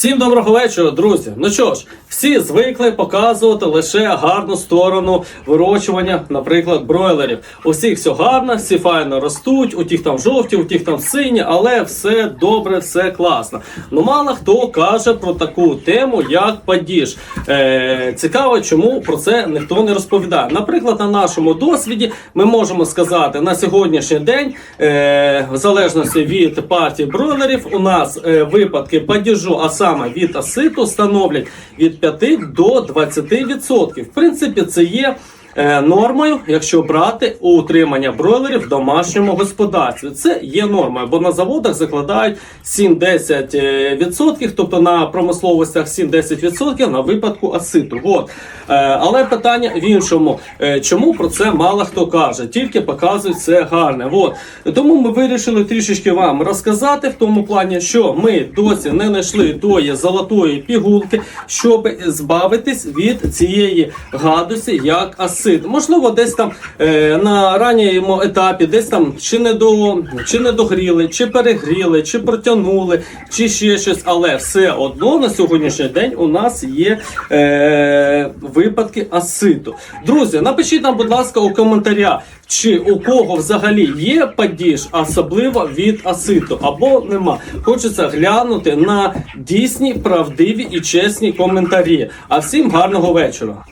Всім доброго вечора, друзі. Ну що ж, всі звикли показувати лише гарну сторону вирощування, наприклад, бройлерів. У всіх все гарно, всі файно ростуть, у тих там жовті, у тих там сині, але все добре, все класно. Ну мало хто каже про таку тему, як падіж. Е, цікаво, чому про це ніхто не розповідає. Наприклад, на нашому досвіді ми можемо сказати на сьогоднішній день, е, в залежності від партії бройлерів, у нас е, випадки падіжу, а саме від аситу, становлять від 5 до 20%. В принципі, це є. Е, Нормою, якщо брати утримання бройлерів в домашньому господарстві, це є нормою, бо на заводах закладають 7-10%, тобто на промисловостях 7-10% на випадку аситу. От. Е, Але питання в іншому, Е, чому про це мало хто каже, тільки показують все гарне. От. Тому ми вирішили трішечки вам розказати в тому плані, що ми досі не знайшли тої золотої пігулки, щоб збавитись від цієї гадості, як асид. Можливо, десь там е, на ранньому етапі, десь там чи не до чи не догріли, чи перегріли, чи протягнули, чи ще щось, але все одно на сьогоднішній день у нас є е, випадки аситу. Друзі, напишіть нам, будь ласка, у коментарях, чи у кого взагалі є падіж, особливо від аситу, або нема. Хочеться глянути на дійсні, правдиві і чесні коментарі. А всім гарного вечора.